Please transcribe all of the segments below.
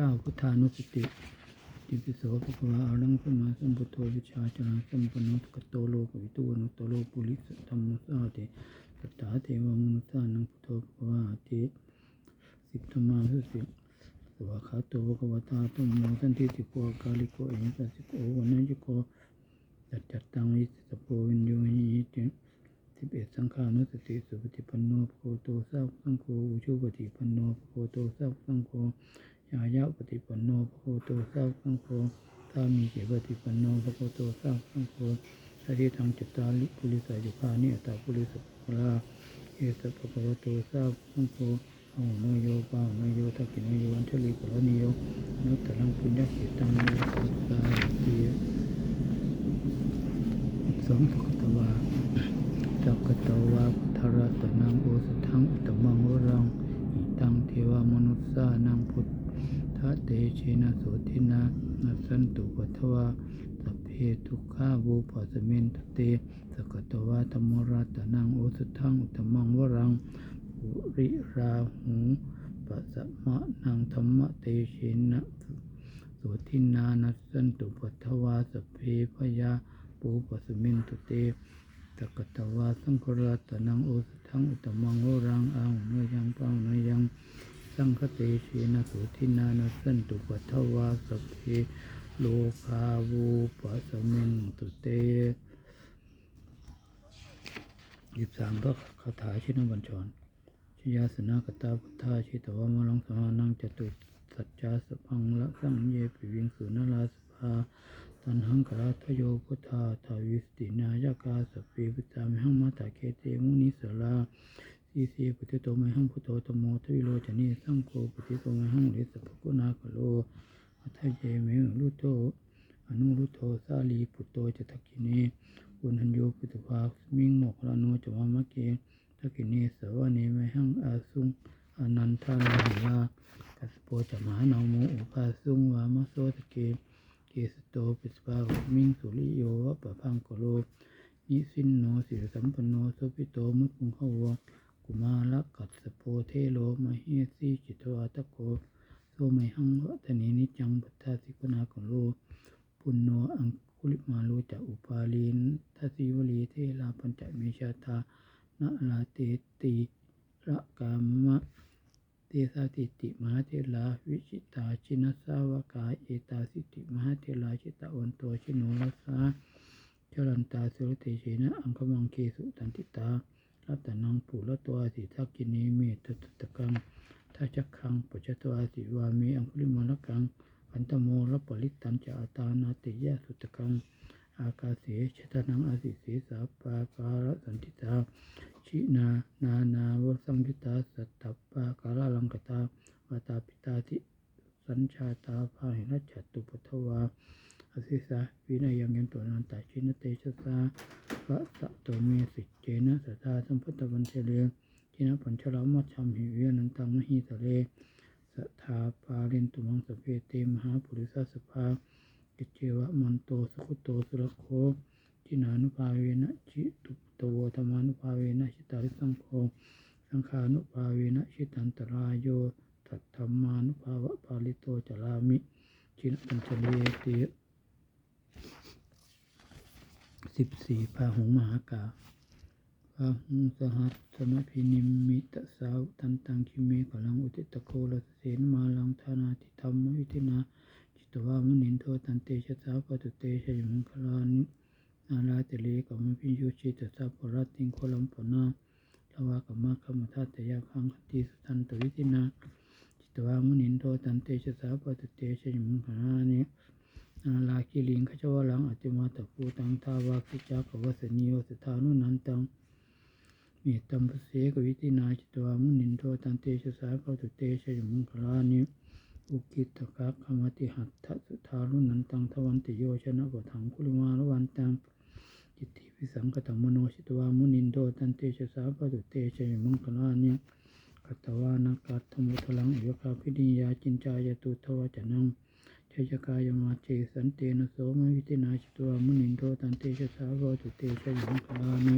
เก้าพุทธานุสติอิติปิโสภควะอะระหังสมมาสัมพุทโธวิชาจารสัมปนโนสุขโตโลกวิตูวนุตโตโลปุริสธรรมสสาเตสัตตาเทวมนุสานังพุทโธภควะอะติสิบธรรมาสุติสวาขาโตภควตาตุมโมสันติติโกกาลิโกเอหิปัสสิโกวันนจิโกจัตจัตตังวิสิตโพวินโยหิติสิบเอ็ดสังขานุสติสุปฏิปันโนภะคโตสาวกสังโฆอุชุปฏิปันโนภะคโตสาวกสังโฆ ยายะปฏิปันโนภะโคะวะโตสาวกสังโฆสามีเจปฏิปันโนภะโคะวะโตสาวกสังโฆสัทิทังจิตตาลิปุริสายุคานิอัตตาปุริสปุคลาเอตภะคะวะโตสร้าวกสังโฆอาโนโยปาโนโยทักขินโยอัญชลิกุลนิโยนุตตรังปุญญาสิตังโยสัพพาติสองสุขตวาจักกตวาพุทธรัตนังโอสทังอุตมังวรังอิตังเทวามนุสสานังพุทธ เตเชนะโสทินานัสสันตุปัทวาสัพเพทุกขาวูปัสมินตเตสกตวาธรรมรัตนังโอสุทังอุตมังวรังปุริราหูปัสมะนังธรรมเตเชนะโสทินานัสสันตุปัทวาสเพพยาปูปัสมินตุเตตกตวาสังฆรัตนังโอสทังอุตมังโอรังอังเนยังปังเนยัง สังคเตเชนะสุทินานะสันตุปัทวาสพเพโลคาวูปัสมินตุเตยิบสามพระคาถาชินบัญชรชยาสนากตาพุทธาชิตวามลังสมานังจตุสัจจาสพังละสังเยปิวิงสุนลาสภาตันหังกราทโยพุทธาทาวิสตินายกาสพเพพุทธามิหังมาตาเคเตมุนิสลา สีสีพุทธโตมหังพุทโธตโมทวิโรจนีสังโฆพุทธิโตมหังเลสภกุณากโลอัทเยเมรุโตอนุรุโตสาลีพุทโตจทักกิเนอุนัญโยพุทธภาสมิงโมกขลาโนจวามะเกทักกิเนสวะเนมหังอาสุงอนันทานาหิยากัสโปจมหานาโมอุปาสุงวามะโสตะเกเกสโตปิสภาวมิงสุริโยวะปะพังกโลนิสินโนสิรสัมปันโนสุปิโตมุตุงขวะ กุมาละกัสสโพเทโลมเหสีจิตวาตโกโสไมหังวะทะเนนิจังพุทธาสิกนาของโลปุณโนอังคุลิมาโลจะอุปาลีนทัสสิวลีเทลาปัญจเมชาทานะลาเตติระกามะเตสาติติมหาเทลาวิชิตาชินสาวกาเอตาสิติมหาเทลาชิตาวันโตชิโนรัสสาจรันตาสุรเตเชนะอังคมังเคสุตันติตา รัตนังปุระตัวสิทักกินีเมตตตะกังทัจักขังปุจตัวสิวามีอังคุลิมลกังอันตโมรปลิตันจะอาตานาติยะสุตกัง อากาเสชตนังอาสิเสสาปาการสันติตา ชินานานาวสังยุตาสัตตปาการลังกตาวาตาปิตาติสัญชาตาภาหินัจตุปทวา สิสาวินัยยังยันตัวนันตาชินเตชะสาพระสะโตเมสิเจนะสัทธาสัมพุทธวันเชเลชินะปัญชรามัชชัมหิเวนันตังมหิสะเลสัทธาปารินตุมังสเพเตมหาปุริสสภากิจเจวะมันโตสกุโตสุรโคจินานุภาเวนะจิตุตวธรรมานุภาเวนะชิตาริสังโฆสังขานุภาเวนะชิตันตรายโยตัตธรรมานุภาวะปาลิโตจลามิจินปัญชลีติ สิบสี่พาหุงมหากาพาหุงสหัสสมพินิมมิตสาวตันตังคิเมกลังอุติตโกลเสนมาลังธานาติธรรมวิทินาจิตวามุนินโทตันเตชะสาวปตุเตชะยมคลานินาลาเตเลกัมพิยุชิตสัพพรัติงโคลัมปนาทวากรรมคัมทัตยาคังคติสุทันตวิตินาจิตวามุนินโทตันเตชะสาวปตุเตชะยมคลานิ นาลาคิลิงขจวลังอติมาตะปูตังทาวาคิจากวัสนิโยสถานุนันตังเมตตัมปเสกวิตินาจิตวามุนินโทตันเตชะสาปตุเตชะยมังคลานิอุกิตตะกะขมติหัตถสุทารุนันตังทวันติโยชนะปถังคุลิมาลวันตังจิตติวิสังกตมโนชิตวามุนินโดตันเตชะสาปตุเตชะยมังคลานิกัตวานากัตถมุทลังเอวคาพินิยาจินจายตุทวจนัง ชยกายมาเจสันเตนะโสมวิตินาชิตวมุนินโดตันเตชะสาปตุเตชะยมังคลานิ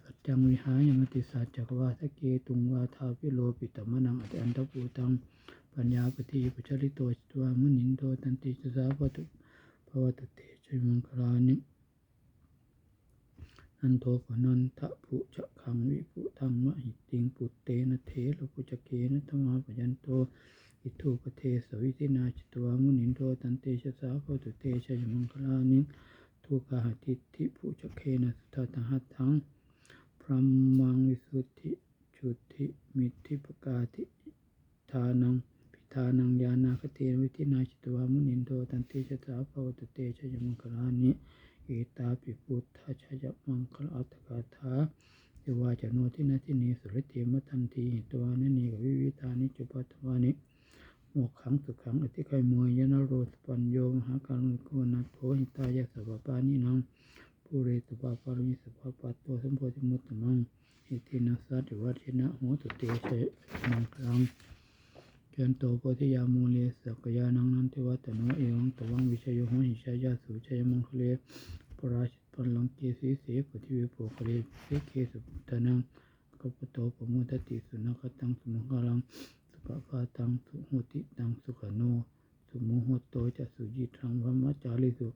สัจจังวิหายมติสัจจกวาสเกตุงวาทาวิโลปิตมะนังอติอันตปูตังปัญญาปฏิปชริโตจตวมุนินโตตันเติสสาปตุภวตเตชยมังคลานินันโทปนันทะปุจะขังวิปุธังมหิติงปุตเตนะเทระปุจเกนะธรรมาปยันโต อิทุปเทสวิตินาจิตวามุนินโตตันเตชะสาโพตุเตชะยมังคลานิทุกหติทิปุจเกนะสุทธาหัตถังพรหมังวิสุทธิจุติมิทิปกาติทานังพิธานังยานาคเตนวิตินาจิตวามุนินโตตันเตชะสาโพตุเตชะยมังคลานิเอตาปิพุทธาชยมังคลอัตถกาถาเทวาจโนทินาทินีสุรเตมทันทีตัวนนีกับวิวิธานิจุปัตวานิ โมกขังสุขังอธิไกมวยยนโรสปัญโยมหาการุณโกนัโทหิตายาสบปานินังปุเรตุปาปารุมิสภาปัตโตสัมโพธิมุตตมังอิตินาสัตวัชินะโหตุเตชะมังคลังเจนโตโพธิยามูเลสกยานังนันติวัตโนเอวังตวังวิชยโหหิชายาสุชัยมังคเลปราชิตปันลังเกสีเสปฏิวิโปคเลเสเคสุพุทธนังกัปโตปมุตติสุนัขตังสุมังคลัง สุปปาตังสุหุติตังสุขโน สุโมโหโตจะสุจิตังวัมมจาริสุป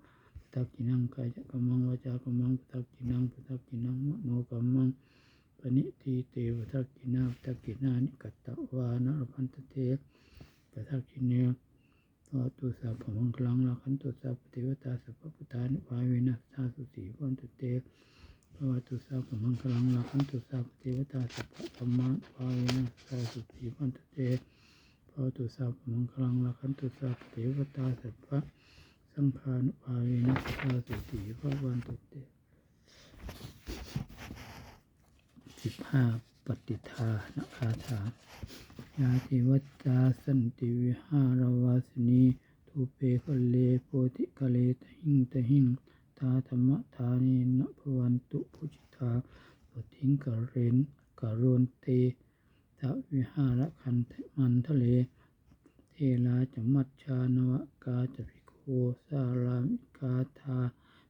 ทักจินังกายกรรมังวาจากรรมังปทักจินังปทักจินังมโนกรรมังปณิทีเตวทักจินาทักกินานิกัตตวานรพันตเตปทักกิเนพอตุสัพพมังคลังละขันตุสัพพเทวตาสัพพพุทธานิวาเวนัสสาสุสีวันตุเตภวตุสัพพมังคลังละขันตุสัพพเทวตาสัพพธรรมะวาเวนัสสาสุสีวันตุเตภวตุสัพพ มังคลังละขันตุสัพพเทวตาสัพพะสังฆานุวาเวนัสสาสุสีวันตุเตสิบห้าปฏิทานคาถายาติวัจจาสันติวิหารวาสนีทูเปคเลโพธิคะเลตหิงตหิงทาธรรมทานีนภวันตุพุจิตาปทิงกะเรนกะโรนเตทะวิหารคันมันทะเล เทลาจมัชานวกาจภิกโคสารามิกาธา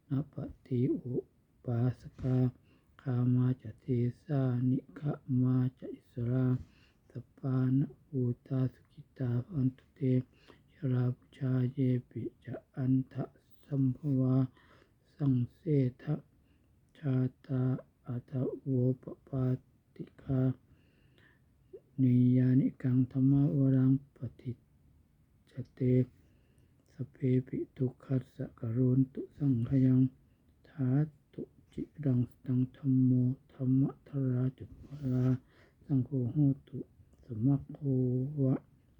นปฏิอุปาสกาคามาจเทสานิขะมาจอิสราสปานภูตาสุกิตาพันตุเตชราปุชาเยปิจะอันทะสัมภวาสังเสทะชาตาอัตโวปปาติกานิยานิกังธรรมวรังปฏิ เตสเพปิทุกขัสสะกรุนตุสังขยังทาตุจิรังสตังธรรมโมธรรมทราจุปลาสังโฆโหตุสมัคโควะ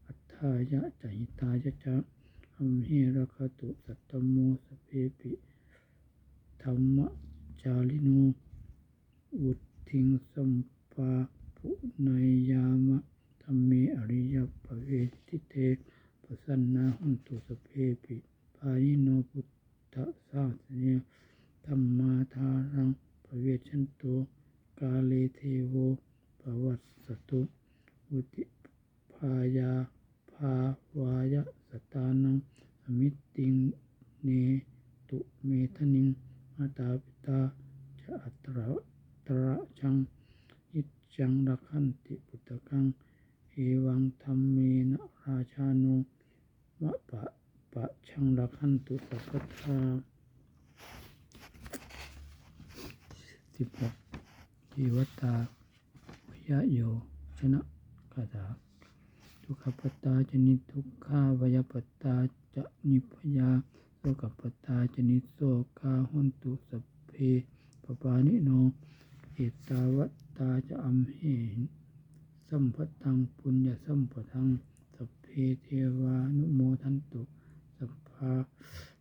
อัฏฐายะจหิตายะจะอัมเหระคตุสัตตโมสเพปิธรรมจาริโนอุทิงสัมปาปุนายยามะธรรมเมอริยปเวทิเต ปสันนาหุนตุสเพปิปายิโนพุทธสาสเนธรรมาทารังปเวชันโตกาเลเทโวปวัสสตุอุติพายาภาวายะสตานังสมิติงเนตุเมทนิงมาตาปิตาจะอัตระตระจังอิจจังรักขันติปุตตะกังเอวังธรรมเมนะราชานุ มะปะปะชังรักขันตุสัพพทาสิบหกจีวตาวยะโย ชนะคาถาทุกขปตาจนิทุกขาวยปตาจะนิพยาโสกปตาจนิโสกาหุนตุสัพเพปปานิโนเอตาวัตตาจะอัมเหนสัมปตังปุญญาสัมปทัง พเพเทวานุโมทันตุสัพพา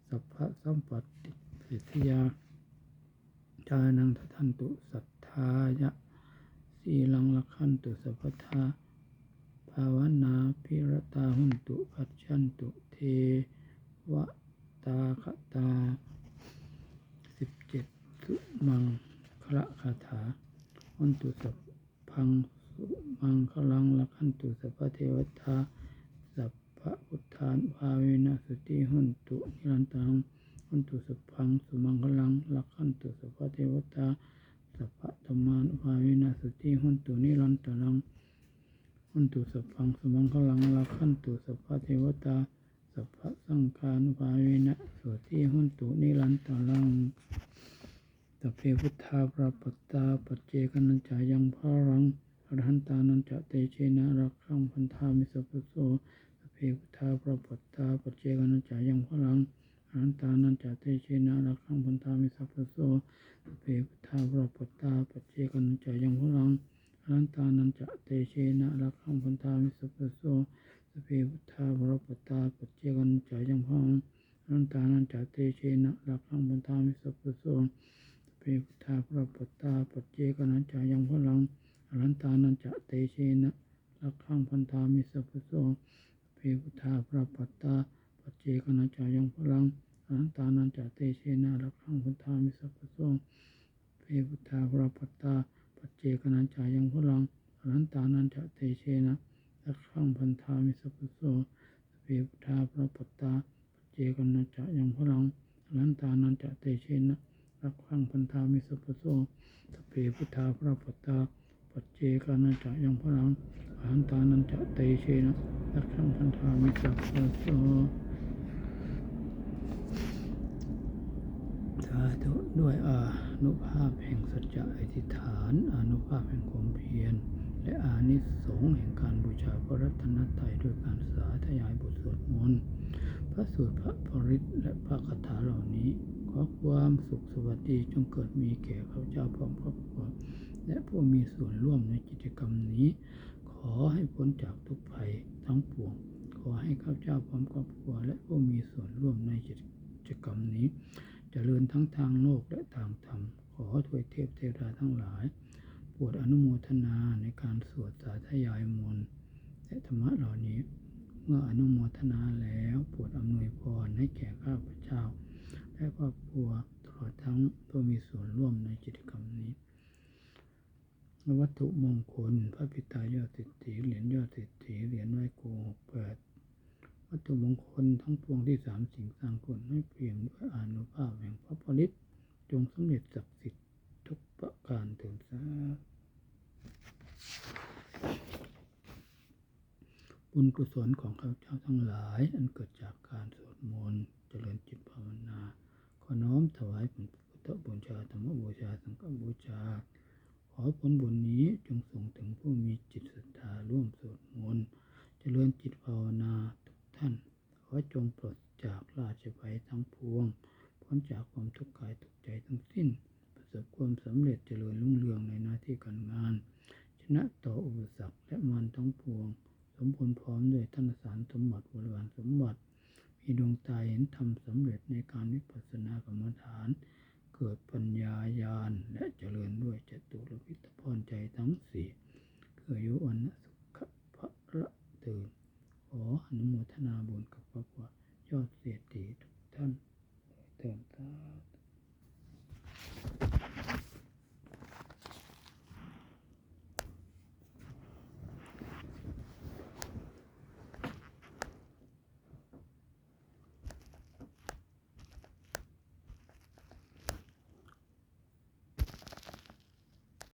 สัพพะสัมปติสิทธยาทานังทันตุสัทธายะสีลังละขันตุสัพพทาภาวนาพิรตาหุนตุปัจจันตุเทวตาคตาสิบเจ็ดสุมังคละคาถาหันตุสัพพังสุมังคลังละขันตุสัพพเทวตา พพะพุทธานภาเวนะสติหุนตุนิรันตังหันตุสัพพังสุมังคลังละขันตุสัพพเทวตาสัพพะธรรมานภาเวนะสติหุนตุนิรันตังหันตุสัพพังสุมังคลังลาขันตุสัพพเทวตาสัพพะสังฆานุภาเวนะสติหุนตุนิรันตังสัพเพพุทธาปราปตตาปัจเจกนัญจายังพารัง อรหันตานันจะเตเชนะรักขังพันธามิสัพพโสสัพเพพุทธาปราปตตาปัจเจกนัญจายังพารังอรหันตานันจะเตเชนะรักขังพันธามิสัพพโสสัพเพพุทธาปราปตตาปัจเจกนัญจายังพารังอรหันตานันจะเตเชนะรักขังพันธามิสัพพโสสพเพพุทธาบรปตตาปัจเจกันจายังพลังอนันตานันจาเตเชนะรักขังบันทามิสัพพโสสพเพพุทธาบรปตตาปัจเจกันจายังพลัง อนันตานันจาเตเชนะรักขังพันธามิสัพพโสสเพพุทธาบระปัตตาปัจเจกันจายังพลังอนันตานันจาเตเชนะรักขังพันธามิสัพพโสเพพุทธาพระปัตตาปัจเจกนัญจายังพลังอรันตานันจะเตเชนะรักขังพันธามิสัพพโสสเพพุทธาพระปัตตาปัจเจกนัญจายังพลังอรันตานันจะเตเชนะรักขังพันธามิสัพพโสสเพพุทธาพระปัตตา ปัจเจกนัญจายังพลังอรันตานันจะเตเชนะรักขังพันธามิสัพพโสสาธุด้วยอานุภาพแห่งสัจจะอธิษฐาน อนุภาพแห่งความเพียร และอานิสงส์แห่งการบูชาพระรัตนตรัยด้วยการสาธยายบทสวดมนต์พระสูตรพระปริตและพระคาถาเหล่านี้ขอความสุขสวัสดีจงเกิดมีแก่ข้าพเจ้าพร้อมครอบครัว และผู้มีส่วนร่วมในกิจกรรมนี้ ขอให้พ้นจากทุกภัยทั้งปวง ขอให้ข้าพเจ้าพร้อมครอบครัว และผู้มีส่วนร่วมในกิจกรรมนี้จเจริญทั้งทางโลกและทางธรรม ขอถวยเทพเทวดาทั้งหลายโปรดอนุโมทนาในการสวดสาธยายมนต์และธรรมะเหล่านี้ เมื่ออนุโมทนาแล้วโปรดอำนวยพรให้แก่ข้าพเจ้า และครอบครัวตลอดทั้งผู้มีส่วนร่วมในกิจกรรมนี้ วัตถุมงคล พระปิตายอดสิทธิเหรียญยอดสิทธิเหรียญไหว้ครูหกแปดวัตถุมงคลทั้งปวงที่สามสิ่งสร้างคนให้เปลี่ยนด้วยอานุภาพแห่งพระปริตจงสำเร็จศักดิ์สิทธิ์ทุกประการเถิดสาบุญกุศลของข้าพเจ้าทั้งหลาย อันเกิดจากการสวดมนต์เจริญจิตภาวนา ขอน้อมถวายเป็นพุทธบูชาธรรมบูชาสังฆบูชา อผลบุญนี้จงส่งถึงผู้มีจิตศรัทธาร่วมสวดมนต์เจริญจิตภาวนาทุกท่าน ขอจงปลดจากราชภัยทั้งปวง พ้นจากความทุกข์กายทุกใจทั้งสิ้น ประสบความสำเร็จเจริญรุ่งเรืองในหน้าที่การงาน ชนะต่ออุปสรรคและมารทั้งปวง สมบูรณ์พร้อมด้วยท่านสารสมบัติบริวารสมบัติ มีดวงตาเห็นธรรมสำเร็จในการวิปัสสนากรรมฐาน เกิดปัญญาญาณและเจริญด้วยจตุรพิทพรใจทั้งสี่คืออายุอันสุขภะระตื่นขออนุโมทนาบุญกับพระว่ายอดเศรษฐีทุกท่านเติมตา